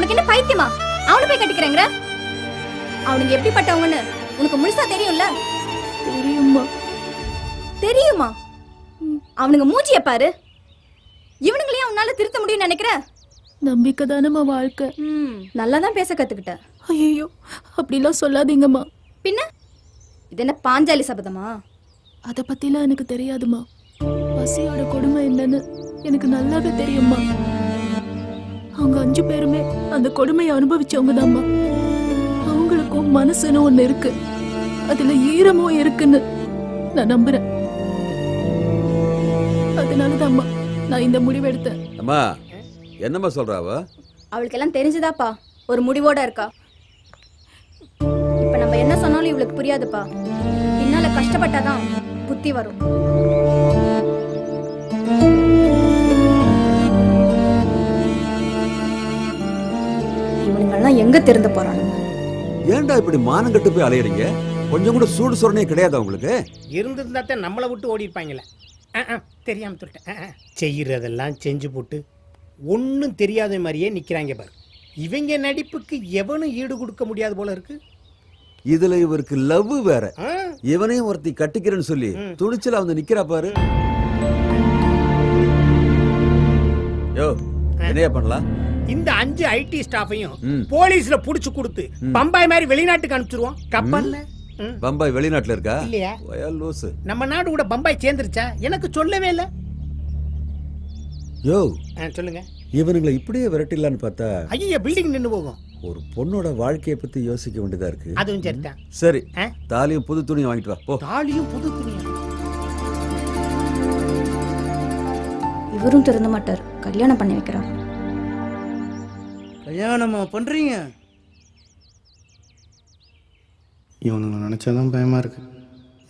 உனக்கு என்ன பைத்தியமா? அவனை போய் கட்டிக்கிறேங்கிற? அவனுங்க எப்படிப்பட்டவங்கன்னு உனக்கு முழுசா தெரியும்ல? தெரியுமா தெரியுமா? அவனுங்க மூஞ்சிய பாரு. இவனுங்களையும் அவனால திருத்த முடியும்னு நினைக்கிற? நம்பிக்கை தானம்மா வாழ்க்கை. நல்லா தான் பேச கத்துக்கிட்ட. ஐயோ அப்படிலாம் சொல்லாதீங்கம்மா. பின்ன? இது என்ன பாஞ்சாலி சபதமா? அதை பத்திலாம் எனக்கு தெரியாதும்மா. பசியோட கொடுமை என்னன்னு எனக்கு நல்லாவே தெரியும்மா. அவங்க அஞ்சு பேருமே அந்த கொடுமையை அனுபவிச்சவங்க தான்மா அவங்களுக்கும் மனசுன்னு ஒண்ணு இருக்கு. அதுல ஈரமும் இருக்குன்னு நான் நம்புறேன். அதனாலதாம்மா நான் இந்த முடிவெடுத்தேன் அம்மா என்னம்மா சொல்றா அவ? அவளுக்கு எல்லாம் தெரிஞ்சுதாப்பா. ஒரு முடிவோட இருக்கா. இப்ப நம்ம என்ன சொன்னாலும் இவளுக்கு புரியாதுப்பா. பின்னால கஷ்டப்பட்டாதான் புத்தி வரும். எங்க திருந்த போறானுங்க? ஏன்டா இப்படி மானம் கட்டு போய் அலையறீங்க? கொஞ்சம் கூட சூடு சொரணே கிடையாதா உங்களுக்கு? இருந்திருந்தா தான் நம்மளை விட்டு ஓடி இருப்பாங்களே தெரியாம சொல்லிட்டேன். செய்யறதெல்லாம் செஞ்சு போட்டு ஒன்றும் தெரியாத மாதிரியே நிக்கிறாங்க பாரு. இவங்க நடிப்புக்கு எவனும் ஈடு கொடுக்க முடியாது போல இருக்கு. இதுல இவருக்கு லவ் வேற. இவனையும் ஒருத்தி கட்டிக்கிறேன்னு சொல்லி. துணிச்சல வந்து நிக்கிறா பாரு. யோ என்னையா பண்ணலாம்? இந்த அஞ்சு ஐடி ஸ்டாஃபையும். போலீஸ்ல புடிச்சு கொடுத்து பம்பாய் மாதிரி வெளிநாட்டுக்கு அனுப்பிச்சிருவோம். கப்பல்ல. ம். பம்பாய் வெளிநாட்டுல இருக்கா? இல்லையா? லூசு. நம்ம நாடு கூட பம்பாய் சேர்ந்துருச்சா? எனக்கு சொல்லவே இல்லை. யோ. ஆ, சொல்லுங்க. இவனுங்களை இப்படியே விரட்டிடலான்னு பார்த்தா ஐயோ பில்டிங் நின்னு போகும். ஒரு பொண்ணோட வாழ்க்கைய பத்தி யோசிக்க வேண்டியதா இருக்கு. அதுவும் சரிதான் சரி. ஆ? தாலியும் புது துணியும் வாங்கிட்டு வா. போ. தாலியும் புது துணியா? இவரும் திருந்த மாட்டார். கல்யாணம் பண்ணி வைக்கிறான் கல்யாணமா பண்றீங்க? இவனுங்களை நினச்சாதான் பயமாக இருக்கு.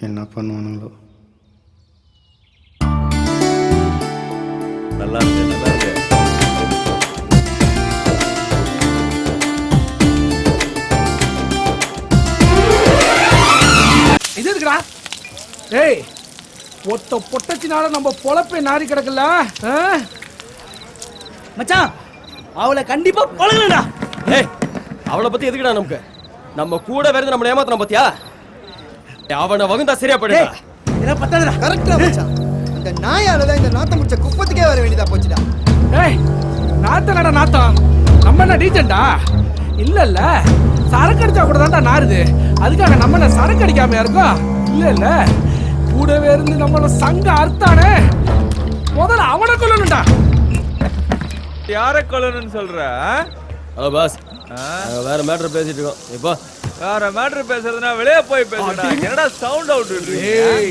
என்ன பண்ணுவானுங்களோ. நல்லா இருக்கு நல்லா இருக்கு. இது இருக்குடா ஏய் ஒத்த பொட்டச்சினால நம்ம பொழப்பே நாரி கிடக்கல ஆ? மச்சான் அவளை கண்டிப்பா பழகலடா ஏய் அவளை பத்தி எதுக்குடா நமக்கு? நம்ம கூட வேறது நம்மள ஏமாத்தணும் பாத்தியா? அவனை வகுந்தா சரியா போயிடுடா இதெல்லாம் பத்தாதுடா. கரெக்டா மச்சான். அந்த நாயால தான் இந்த நாத்தம் முடிச்ச குப்பத்துக்கே வர வேண்டியதா போச்சுடா. ஏய் நாத்தம் நட நாத்தம். நம்ம என்ன டீச்சண்டா இல்ல இல்ல சரக்கு அடிச்சா கூட தான்டா நாருது அதுக்காக நம்ம என்ன சரக்கு அடிக்காம இருக்கோம் இல்ல இல்ல கூடவே இருந்து நம்மள சங்க அறுத்தானே முதல்ல அவனை கொல்லணும்டா. யார கொல்லணும்னு சொல்ற? ஆ? ஹலோ பாஸ் வேற மேட்டர் பேசிட்டு இருக்கோம். இப்போ வேற மேட்ரு பேசுறதுனா வெளியே போய் பேசுறா என்னடா சவுண்ட் அவுட் ஏய்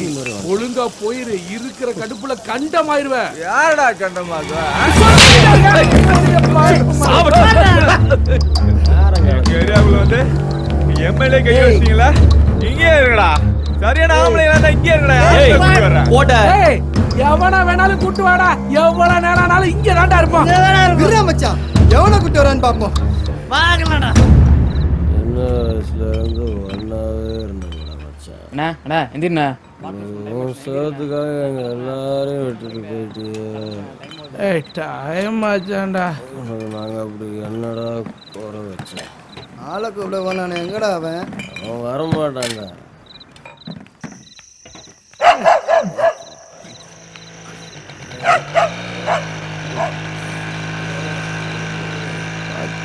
ஒழுங்கா போயிரு. இருக்கிற கடுப்புல கண்டமாயிருவேன் யாரடா கண்டமாக்குவா? ஏரியாவுல வந்து எம்எல்ஏ கை வச்சிட்டீங்களா? இங்கே இருக்கடா சரியான இருந்தா இங்கே இருக்கடா போட்ட. ஏய். எவனா வேணாலும் கூட்டு வாடா. எவ்வளவு நேரம்னாலும் இங்க தான்டா இருப்பான். விடுறா மச்சான். எவனை கூட்டு வரான்னு பாப்போம் வாங்கலடா. என்ன வயசுல இருந்து ஒன்னாவே மச்சான்? அண்ணா அண்ணா எந்திரண்ணா. உன் சோத்துக்காக எங்க எல்லாரையும் விட்டுட்டு போயிட்டு ஏய் டைம் ஆச்சாண்டா நாங்க அப்படி என்னடா குறை வச்சோம்? ஆளை கூப்பிட போனானே எங்கடா அவன்? அவன் வரமாட்டாங்க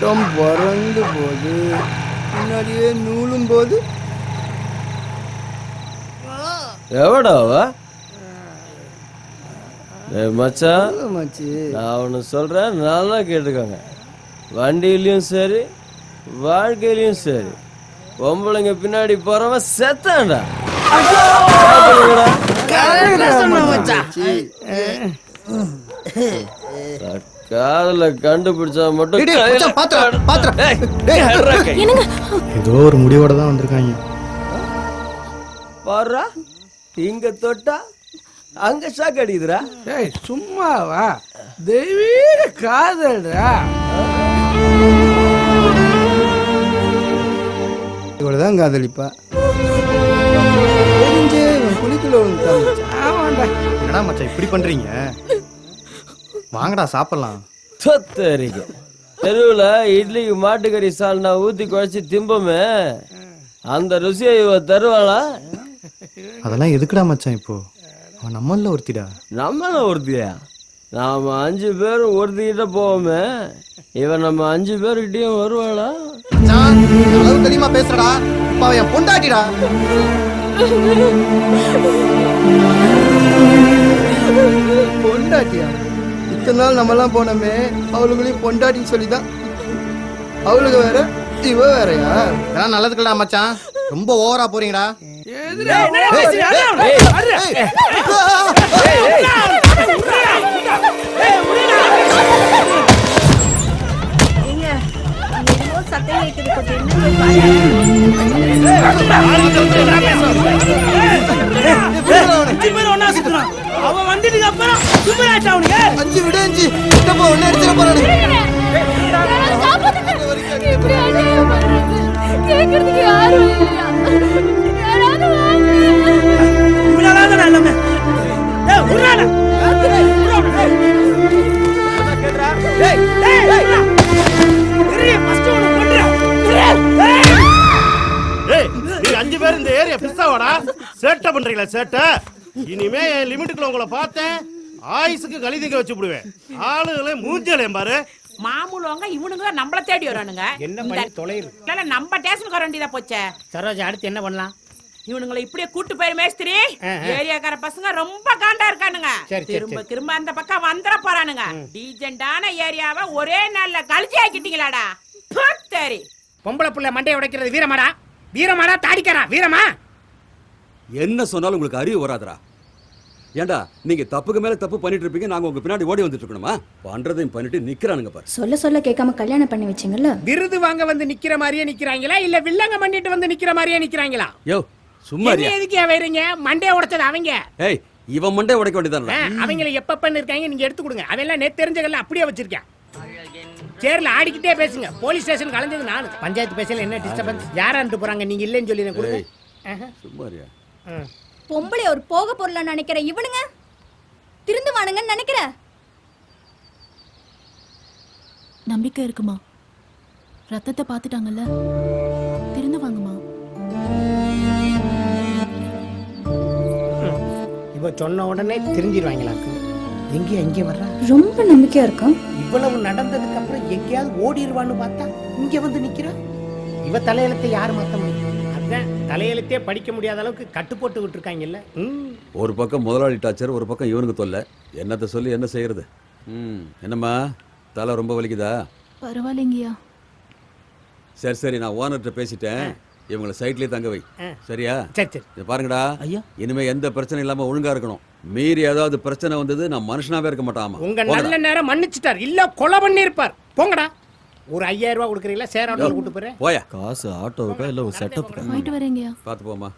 பட்டம் பறந்து போது. பின்னாடியே நூலும் போது. எவடா அவ? ஏய் மச்சான் மச்சி? நான் ஒன்று சொல்கிறேன் நல்லா கேட்டுக்கோங்க. வண்டியிலையும் சரி வாழ்க்கையிலையும் சரி. பொம்பளைங்க பின்னாடி போறவன் செத்தான்டா. காதல கண்டுபிடிச்சா மட்டும். ஏதோ ஒரு முடிவோட தான் வந்திருக்காங்க. பாருடா இங்க தொட்டா அங்க ஷாக் அடிக்குதுடா. ஏய் சும்மாவா? தெய்வீக காதல்டா. இவ்வளவு தான் காதலிப்பா மச்சான். ஆமாண்டா. என்னடா மச்சான் இப்படி பண்றீங்க? வாங்கடா சாப்பிடலாம். தொத்தரிக்க தெருவில் இட்லிக்கு மாட்டுக்கறி சால்னா ஊற்றி குழச்சி திம்பமே. அந்த ருசியை இவ தருவாளா? அதெல்லாம் எதுக்குடா மச்சான் இப்போ? அவன் நம்மள ஒருத்திடா. நம்மள ஒருத்தியா? நாம அஞ்சு பேரும் ஒருத்திக்கிட்ட போவோமே. இவன் நம்ம அஞ்சு பேர்கிட்டயும் வருவாளா? மச்சான் அளவு தெரியுமா பேசுறடா. இப்ப என் பொண்டாட்டிடா. பொண்டாட்டியா? இத்தனை நாள் நம்மலாம் போனோமே அவளுங்களையும் பொண்டாட்டின்னு சொல்லிதான். அவளுக்கு வேற இவ வேறயா இதெல்லாம் நல்லதுக்குடா மச்சான். ரொம்ப ஓவரா போறீங்கடா. அஞ்சு பேர் ஒண்ணா அவன் வந்துட்டுக்கு அப்புறம் சுப்பராஜ் அவனுக்கு. அஞ்சு விட அஞ்சு. கிட்டப்போ ஒன்னு அடிச்சிட போறானு அஞ்சு பேர் இந்த ஏரியா பிஸ்ஸாவாடா சேட்டை பண்றீங்களா சேட்டை. இனிமே என் லிமிட்டுக்குள்ள உங்களை பார்த்தேன். ஆயுசுக்கு கழிதிக்க வச்சு விடுவேன். ஆளுகளே மூஞ்சலையும் பாரு. மாமூலவங்க இவனுங்க நம்மள தேடி வரானுங்க. என்ன பண்ணி தொலைறு இல்ல நம்ம ஸ்டேஷனுக்கு வர வேண்டியதா போச்சே? சரோஜா அடுத்து என்ன பண்ணலாம்? இவனுங்களை இப்படியே கூட்டு போய் மேஸ்திரி. ஏரியாக்கார பசங்க ரொம்ப காண்டா இருக்கானுங்க. சரி, சரி, திரும்ப. திரும்ப அந்த பக்கம் வந்துட போறானுங்க. டீசென்டான ஏரியாவை ஒரே நாள்ல கழிச்சு ஆக்கிட்டீங்களாடா. சரி பொம்பளை புள்ள மண்டையை உடைக்கிறது வீரமாடா. வீரமாடா தாடிக்காரா வீரமா? என்ன சொன்னாலும் உங்களுக்கு அறிவு வராதுடா. ஏண்டா நீங்க தப்புக்கு மேல தப்பு பண்ணிட்டு இருப்பீங்க நாங்க உங்க பின்னாடி ஓடி வந்துட்டு இருக்கணுமா? பண்றதையும் பண்ணிட்டு நிக்கிறானுங்க பாரு. சொல்ல சொல்ல கேட்காம கல்யாணம் பண்ணி வச்சீங்கல்ல? விருது வாங்க வந்து நிக்கிற மாதிரியே நிக்கிறாங்களா? இல்ல வில்லங்க பண்ணிட்டு வந்து நிக்கிற மாதிரியே நிக்கிறாங்களா? யோ சும்மா. எதுக்கு வைறீங்க மண்டையை உடைச்சது அவங்க? ஏய் இவன் மண்டே உடைக்க வேண்டியதானே அவங்கள எப்ப பண்ண இருக்காங்க நீங்க எடுத்து கொடுங்க. அவெல்லாம் நேத்து தெரிஞ்சகல்ல அப்படியே வச்சிருக்கேன். சேர்ல ஆடிக்கிட்டே பேசுங்க. போலீஸ் ஸ்டேஷன் கலந்தது நானு. பஞ்சாயத்து பேசல என்ன டிஸ்டர்பன்ஸ் யாரான்ட்டு போறாங்க? நீங்க இல்லைன்னு சொல்லி கொடுங்க. ஏய். பொம்பளை ஒரு போக பொருளா நினைக்கிற இவனுங்க? திருந்துவானுங்கன்னு நினைக்கிற? நம்பிக்கை இருக்குமா? ரத்தத்தை பார்த்துட்டாங்கல்ல? திருந்து வாங்கம்மா இவ சொன்ன உடனே தெரிஞ்சிருவாங்களாக்கு எங்க எங்க வர்றா? ரொம்ப நம்பிக்கையா இருக்கும் இவ்வளவு நடந்ததுக்கு அப்புறம் எங்கேயாவது ஓடிடுவான்னு பார்த்தா இங்க வந்து நிக்கிறா? இவ தலையெழுத்தை யார் மாத்த முடியும்? தலையெழுத்தே படிக்க முடியாத அளவுக்கு கட்டு போட்டு விட்டுருக்காங்கல்ல? ம். ஒரு பக்கம் முதலாளி டாச்சர் ஒரு பக்கம் இவனுக்கு தொல்லை. என்னத்த சொல்லி என்ன செய்யறது? ம். என்னம்மா தலை ரொம்ப வலிக்குதா? பரவாயில்லைங்கய்யா. சரி சரி நான் ஓனர்கிட்ட பேசிட்டேன். இவங்களை சைட்லயே தங்க வை. சரியா? சரி சரி. இதை பாருங்கடா. ஐயா. இனிமே எந்த பிரச்சனையும் இல்லாம ஒழுங்கா இருக்கணும். மீறி ஏதாவது பிரச்சனை வந்தது நான் மனுஷனாவே இருக்க மாட்டாமா உங்க நல்ல நேரம் மன்னிச்சிட்டார். இல்ல கொலை பண்ணிருப்பார் போங்கடா. ஒரு ஐயாயிரம் ரூபாய் கொடுக்குறீங்களா? சேர கூட்டு போறேன். போயா? காசு ஆட்டோவுக்கா இல்லை ஒரு செட்டப்புக்கா போயிட்டு வரேங்கய்யா. பார்த்து போமா